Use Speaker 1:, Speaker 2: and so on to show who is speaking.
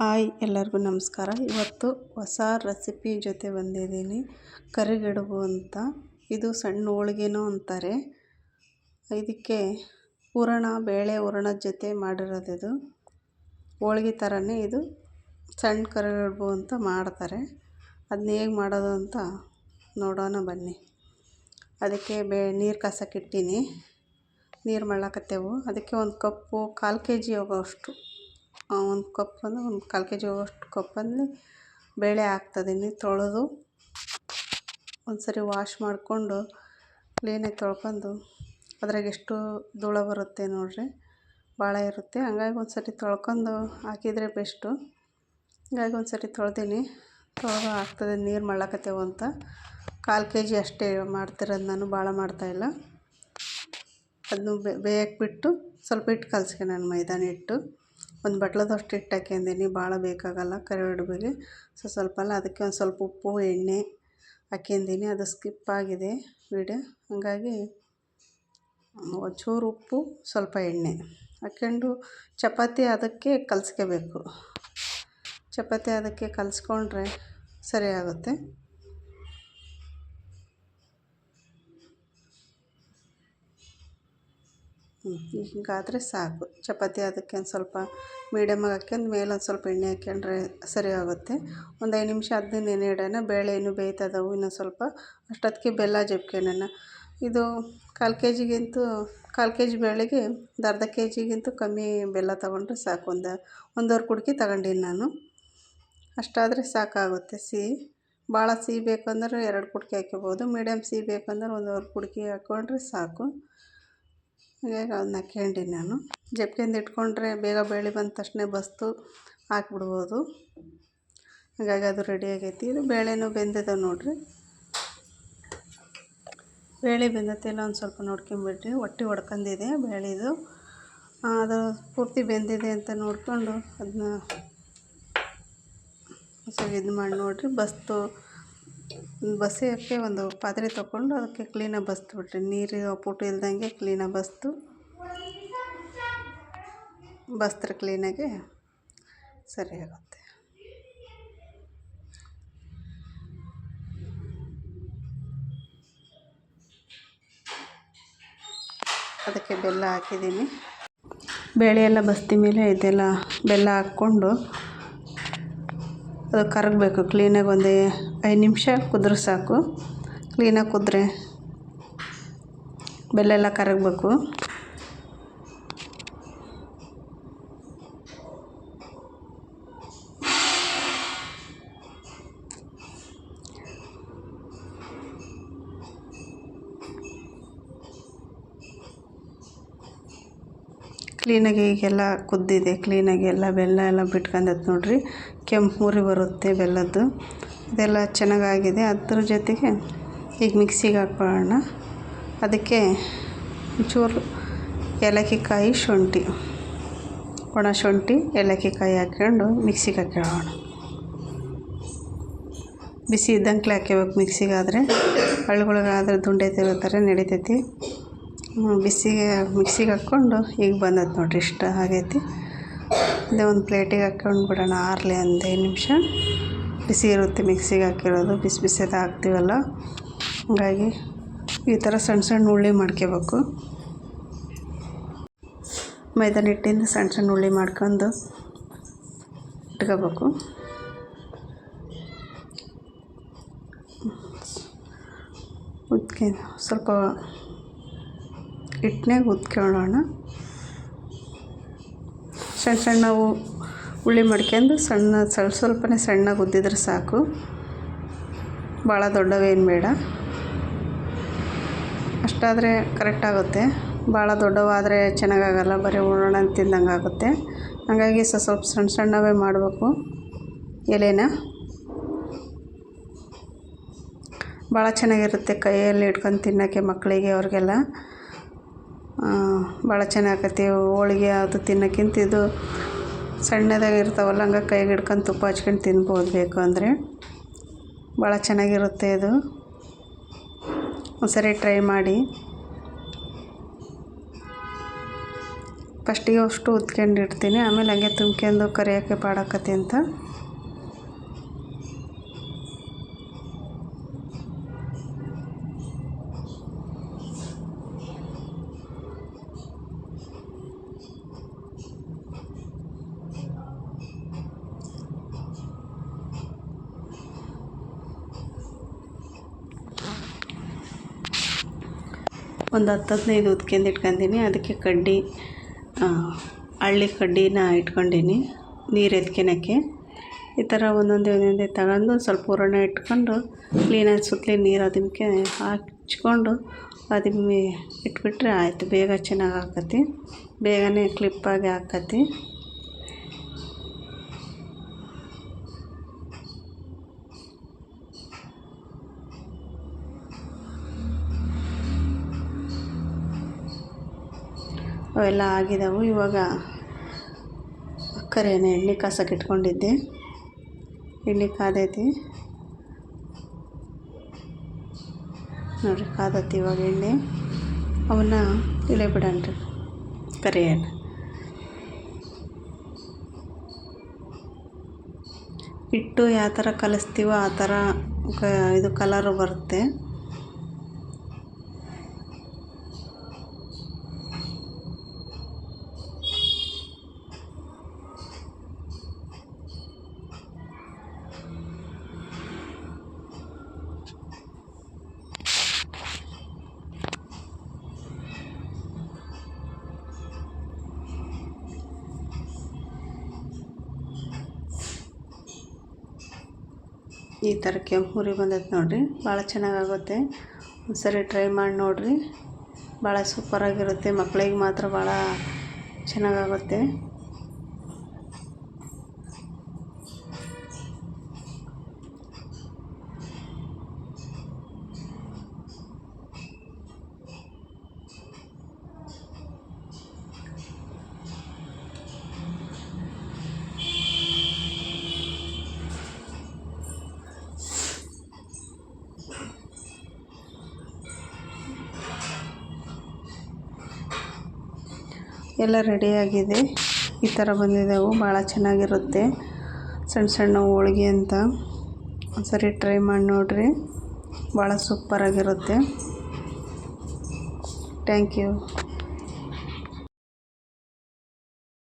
Speaker 1: Hi, ಎಲ್ಲರಿಗೂ ನಮಸ್ಕಾರ. ಇವತ್ತು ಹೊಸ ರೆಸಿಪಿ ಜೊತೆ ಬಂದಿದ್ದೀನಿ. ಕರಿಗಡುಬು ಅಂತ. ಇದು ಸಣ್ಣ ಹೋಳಿಗೆನೂ ಅಂತಾರೆ. ಇದಕ್ಕೆ ಹೂರಣ, ಬೇಳೆ ಹೂರಣದ ಜೊತೆ ಮಾಡಿರೋದು ಇದು ಹೋಳ್ಗೆ ಥರನೇ ಇದು ಸಣ್ಣ ಕರಿಗಡುಬು ಅಂತ ಮಾಡ್ತಾರೆ. ಅದನ್ನ ಹೇಗೆ ಮಾಡೋದು ಅಂತ ನೋಡೋಣ ಬನ್ನಿ. ಅದಕ್ಕೆ ಬೇ, ನೀರು ಕಾಸಕ್ಕಿಟ್ಟೀನಿ ನೀರು ಮಾಡ್ಲಾಕತ್ತೇವು ಅದಕ್ಕೆ ಒಂದು ಕಪ್ಪು, ಕಾಲು ಕೆ ಜಿ ಆಗೋವಷ್ಟು ಒಂದು ಕಪ್ ಒಂದು ಕಾಲು ಕೆ ಜಿ ಅಷ್ಟು ಕಪ್ಪಲ್ಲಿ ಬೇಳೆ ಹಾಕ್ತಾಯಿದ್ದೀನಿ ತೊಳೆದು. ಒಂದು ಸರಿ ವಾಶ್ ಮಾಡಿಕೊಂಡು ಕ್ಲೀನಾಗಿ ತೊಳ್ಕೊಂಡು ಅದ್ರಾಗ ಎಷ್ಟು ಧೂಳು ಬರುತ್ತೆ ನೋಡಿರಿ, ಭಾಳ ಇರುತ್ತೆ. ಹಂಗಾಗಿ ಒಂದು ಸರಿ ತೊಳ್ಕೊಂಡು ಹಾಕಿದರೆ ಬೆಸ್ಟು ಹಂಗಾಗಿ ಒಂದು ಸರಿ ತೊಳ್ದೀನಿ. ತೊಳೆದು ಹಾಕ್ತದೆ ನೀರು ಮಾಡ್ಲಾಕತ್ತೇವು ಅಂತ. ಕಾಲು ಕೆ ಜಿ ಅಷ್ಟೇ ಮಾಡ್ತಿರೋದು ನಾನು, ಭಾಳ ಮಾಡ್ತಾಯಿಲ್ಲ ಅದನ್ನು ಬೇಯಕ್ಕೆ ಬಿಟ್ಟು ಸ್ವಲ್ಪ ಹಿಟ್ಟು ನಾನು ಮೈದಾನ ಹಿಟ್ಟು. ಒಂದು ಬಟ್ಲದಷ್ಟು ಹಿಟ್ಟು ಹಾಕ್ಯಂಡೀನಿ ಭಾಳ ಬೇಕಾಗಲ್ಲ ಕರಿಗಡುಬಿಗೆ ಸೊ ಸ್ವಲ್ಪ ಅಲ್ಲ ಅದಕ್ಕೆ ಒಂದು ಸ್ವಲ್ಪ ಉಪ್ಪು, ಎಣ್ಣೆ ಹಾಕ್ಯಂಡೀನಿ ಅದು ಸ್ಕಿಪ್ ಆಗಿದೆ ವೀಡಿಯೋ. ಹಾಗಾಗಿ ಒಂಚೂರು ಉಪ್ಪು, ಸ್ವಲ್ಪ ಎಣ್ಣೆ ಹಾಕ್ಕೊಂಡು ಚಪಾತಿ ಅದಕ್ಕೆ ಕಲಿಸ್ಕೋಬೇಕು. ಚಪಾತಿ ಅದಕ್ಕೆ ಕಲಸ್ಕೊಂಡ್ರೆ ಸರಿ ಹಿಂಗಾದರೆ ಸಾಕು. ಚಪಾತಿ ಅದಕ್ಕೆ ಒಂದು ಸ್ವಲ್ಪ ಮೀಡಿಯಮ್ಮಾಗಿ ಹಾಕ್ಯಂಡು ಮೇಲೆ ಒಂದು ಸ್ವಲ್ಪ ಎಣ್ಣೆ ಹಾಕ್ಯಂಡ್ರೆ ಸರಿ ಆಗುತ್ತೆ. ಒಂದು ಐದು ನಿಮಿಷ ಅದನ್ನ ನೆನೆ ಇಡೋಣ. ಬೇಳೆ ಇನ್ನೂ ಬೇಯ್ತದವು. ಇನ್ನೂ ಸ್ವಲ್ಪ ಅಷ್ಟೊತ್ತಿಗೆ ಬೆಲ್ಲ ಜಜ್ಕೊಳೋಣ ಇದು ಕಾಲು ಕೆ ಜಿಗಿಂತೂ ಕಾಲು ಕೆ ಜಿ ಬೇಳೆಗೆ ಒಂದು ಅರ್ಧ ಕೆ ಜಿಗಿಂತೂ ಕಮ್ಮಿ ಬೆಲ್ಲ ತೊಗೊಂಡ್ರೆ ಸಾಕು. ಒಂದು, ಒಂದೂವರೆ ಕುಡ್ಕಿ ತಗೊಂಡೀನಿ ನಾನು. ಅಷ್ಟಾದರೆ ಸಾಕಾಗುತ್ತೆ. ಸಿಹಿ ಭಾಳ ಸಿಹಿ ಬೇಕಂದ್ರೆ ಎರಡು ಕುಡ್ಕಿ ಹಾಕ್ಕೊಬೋದು ಮೀಡಿಯಮ್ ಸಿಹಿ ಬೇಕಂದ್ರೆ ಒಂದೂವರೆ ಕುಡ್ಕಿ ಹಾಕ್ಕೊಂಡ್ರೆ ಸಾಕು. ಹಾಗಾಗಿ ಅದನ್ನ ಹಾಕ್ಯಂಡೀನಿ ನಾನು. ಜಪ್ಕೆಂದು ಇಟ್ಕೊಂಡ್ರೆ ಬೇಗ ಬೇಳೆ ಬಂದ ತಕ್ಷಣ ಬಸ್ತು ಹಾಕ್ಬಿಡ್ಬೋದು. ಹಾಗಾಗಿ ಅದು ರೆಡಿ ಆಗೈತಿ. ಇದು ಬೇಳೆನೂ ಬೆಂದಿದೆ ನೋಡಿರಿ. ಬೇಳೆ ಬೆಂದೈತಿಲ್ಲ ಒಂದು ಸ್ವಲ್ಪ ನೋಡ್ಕೊಂಬಿಟ್ರಿ ಹೊಟ್ಟೆ ಹೊಡ್ಕೊಂಡಿದೆ ಬೇಳೆದು. ಅದು ಪೂರ್ತಿ ಬೆಂದಿದೆ ಅಂತ ನೋಡಿಕೊಂಡು ಅದನ್ನ ಸ್ವಲ್ಪ ಇದು ಮಾಡಿ ನೋಡಿರಿ. ಬಸ್ತು ಬಸಿಯೋಕ್ಕೆ ಒಂದು ಪಾತ್ರೆ ತೊಗೊಂಡು ಅದಕ್ಕೆ ಕ್ಲೀನಾಗಿ ಬಸ್ದುಬಿಟ್ರಿ. ನೀರು ಪುಟ್ಟು ಇಲ್ದಂಗೆ ಕ್ಲೀನಾಗಿ ಬಸ್ದು ಬಸ್ತ್ರೆ ಕ್ಲೀನಾಗಿ ಸರಿ ಆಗುತ್ತೆ. ಅದಕ್ಕೆ ಬೆಲ್ಲ ಹಾಕಿದ್ದೀನಿ. ಬೇಳೆ ಎಲ್ಲ ಬಸ್ತಿ ಮೇಲೆ ಇದೆಲ್ಲ ಬೆಲ್ಲ ಹಾಕ್ಕೊಂಡು ಅದು ಕರಗಬೇಕು. ಕ್ಲೀನಾಗಿ ಒಂದು ಐದು ನಿಮಿಷ ಕುದ್ರೆ ಸಾಕು. ಕ್ಲೀನಾಗಿ ಕುದ್ರೆ ಬೆಲ್ಲ ಎಲ್ಲ ಕರಗಬೇಕು. ಕ್ಲೀನಾಗಿ ಈಗೆಲ್ಲ ಕುದ್ದಿದೆ. ಕ್ಲೀನಾಗಿ ಎಲ್ಲ ಬೆಲ್ಲ ಎಲ್ಲ ಬಿಟ್ಕೊಂಡೈತೆ ನೋಡಿರಿ. ಕೆಂಪು ಮುರಿ ಬರುತ್ತೆ ಬೆಲ್ಲದ್ದು. ಇದೆಲ್ಲ ಚೆನ್ನಾಗಾಗಿದೆ. ಅದ್ರ ಜೊತೆಗೆ ಈಗ ಮಿಕ್ಸಿಗೆ ಹಾಕ್ಕೊಳ್ಳೋಣ. ಅದಕ್ಕೆ ಒಂಚೂರು ಏಲಕ್ಕಿ ಕಾಯಿ ಶುಂಠಿ. ಒಣ ಶುಂಠಿ ಏಲಕ್ಕಿ ಕಾಯಿ ಹಾಕ್ಕೊಂಡು ಮಿಕ್ಸಿಗೆ ಹಾಕ್ಕೊಳ್ಳೋಣ. ಬಿಸಿ ಇದ್ದಂಗೆ ಹಾಕ್ಕೋಬೇಕು ಮಿಕ್ಸಿಗಾದರೆ ಆದರೆ ದುಂಡೆ ತಿರುತ್ತಾರೆ ನಡಿತೈತಿ. ಬಿಸಿಗೆ ಮಿಕ್ಸಿಗೆ ಹಾಕ್ಕೊಂಡು ಈಗ ಬಂದೈತೆ ನೋಡಿರಿ, ಇಷ್ಟ ಆಗೈತಿ. ಅದೇ ಒಂದು ಪ್ಲೇಟಿಗೆ ಹಾಕ್ಕೊಂಡು ಬಿಡೋಣ, ಆರಲಿ ಒಂದು ಐದು ನಿಮಿಷ. ಬಿಸಿ ಇರುತ್ತೆ ಮಿಕ್ಸಿಗೆ ಹಾಕಿರೋದು, ಬಿಸಿ ಬಿಸಿದು ಹಾಕ್ತೀವಲ್ಲ? ಹಾಗಾಗಿ ಈ ಥರ ಸಣ್ಣ ಸಣ್ಣ ಉಳ್ಳಿ ಮಾಡ್ಕೋಬೇಕು. ಮೈದಾನ ಹಿಟ್ಟಿಂದ ಸಣ್ಣ ಸಣ್ಣ ಉಳ್ಳಿ ಮಾಡ್ಕೊಂಡು ಇಟ್ಕೋಬೇಕು. ಉದ್ಕೆ ಸ್ವಲ್ಪ ಹಿಟ್ನಾಗ ಉದ್ಕೊಳ್ಳೋಣ. ಸಣ್ಣ ಸಣ್ಣವು ಉಳ್ಳಿ ಮಾಡ್ಕೊಂಡು ಸಣ್ಣ ಸ್ವಲ್ಪ ಸ್ವಲ್ಪನೇ ಸಣ್ಣಗೆ ಉದ್ದಿದ್ರೆ ಸಾಕು. ಭಾಳ ದೊಡ್ಡವೇನು ಬೇಡ. ಅಷ್ಟಾದರೆ ಕರೆಕ್ಟಾಗುತ್ತೆ ಭಾಳ ದೊಡ್ಡವಾದರೆ ಚೆನ್ನಾಗಾಗಲ್ಲ, ಬರೀ ಹೂರಣ ತಿಂದಂಗೆ ಆಗುತ್ತೆ. ಹಾಗಾಗಿ ಸ್ವಲ್ಪ ಸಣ್ಣ ಸಣ್ಣವೇ ಮಾಡಬೇಕು. ಎಲೆನ. ಭಾಳ ಚೆನ್ನಾಗಿರುತ್ತೆ ಕೈಯಲ್ಲಿ ಇಟ್ಕೊಂಡು ತಿನ್ನೋಕ್ಕೆ ಮಕ್ಕಳಿಗೆ ಅವ್ರಿಗೆಲ್ಲ. ಭಾಳ ಚೆನ್ನಾಗೈತಿ ಹೋಳಿಗೆ ಅದು ತಿನ್ನೋಕ್ಕಿಂತ ಇದು ಸಣ್ಣದಾಗಿ ಇರ್ತಾವಲ್ಲ, ಹಂಗೆ ಕೈಗೆ ಹಿಡ್ಕೊಂಡು ತುಪ್ಪ ಹಚ್ಕೊಂಡು ತಿನ್ಬೋದು ಬೇಕು ಅಂದರೆ. ಭಾಳ ಚೆನ್ನಾಗಿರುತ್ತೆ ಇದು. ಒಂದ್ಸರಿ ಟ್ರೈ ಮಾಡಿ. ಫಸ್ಟಿಗೆ ಅಷ್ಟು ಉತ್ಕೊಂಡಿರ್ತೀನಿ, ಆಮೇಲೆ ಹಂಗೆ ತುಂಬ್ಕೊಂಡು ಕರಿಯೋಕ್ಕೆ ಪಾಡಕತ್ತಿ ಅಂತ. ಒಂದು ಹತ್ತು ಹದಿನೈದು ಉದ್ಕೊಂಡು ಇಟ್ಕೊಂಡೀನಿ. ಅದಕ್ಕೆ ಕಡ್ಡಿ ಹಳ್ಳಿ ಕಡ್ಡಿನ ಇಟ್ಕೊಂಡೀನಿ, ನೀರು ಎತ್ಕೊಳಕ್ಕೆ ಈ ಥರ ಒಂದೊಂದೇ ಒಂದೊಂದೇ ತಗೊಂಡು ಸ್ವಲ್ಪ ಹೂರಣ ಇಟ್ಕೊಂಡು ಕ್ಲೀನಾಗಿ ಸುತ್ತಲಿ ನೀರು ಅದಕ್ಕೆ ಹಚ್ಕೊಂಡು ಅದಕ್ಕೆ ಇಟ್ಬಿಟ್ರೆ ಆಯಿತು. ಬೇಗ ಚೆನ್ನಾಗಿ ಆಕತಿ. ಬೇಗನೆ ಕ್ಲಿಪ್ಪಾಗಿ ಆಕತಿ. ಅವೆಲ್ಲ ಆಗಿದಾವು. ಇವಾಗ ಕರಿಯನ ಎಣ್ಣೆ ಕಾಸಕ್ಕೆ ಇಟ್ಕೊಂಡಿದ್ದೆ. ಎಣ್ಣೆ ಕಾದೈತಿ. ನೋಡಿರಿ, ಕಾದತಿ ಇವಾಗ ಎಣ್ಣೆ. ಅವನ್ನ ಇಳೆ ಬಿಡಣ್ರಿ ಕರಿಯನ ಇಟ್ಟು ಯಾವ ಥರ ಕಲಿಸ್ತೀವೋ ಆ ಥರ ಇದು ಕಲರು ಬರುತ್ತೆ. ಈ ಥರ ಕೆಂಪು ಹುರಿ ಬಂದೈತೆ ನೋಡಿರಿ. ಭಾಳ ಚೆನ್ನಾಗಾಗುತ್ತೆ. ಒಂದ್ಸರಿ ಟ್ರೈ ಮಾಡಿ ನೋಡಿರಿ. ಭಾಳ ಸೂಪರಾಗಿರುತ್ತೆ ಮಕ್ಳಿಗೆ ಮಾತ್ರ ಭಾಳ ಚೆನ್ನಾಗಾಗುತ್ತೆ. ಎಲ್ಲ ರೆಡಿಯಾಗಿದೆ ಈ ಥರ ಬಂದಿದ್ದಾವೆ ಭಾಳ ಚೆನ್ನಾಗಿರುತ್ತೆ. ಸಣ್ಣ ಸಣ್ಣ ಹೋಳ್ಗೆ ಅಂತ. ಒಂದ್ಸರಿ ಟ್ರೈ ಮಾಡಿ ನೋಡಿರಿ. ಭಾಳ ಸೂಪರಾಗಿರುತ್ತೆ ಥ್ಯಾಂಕ್ ಯು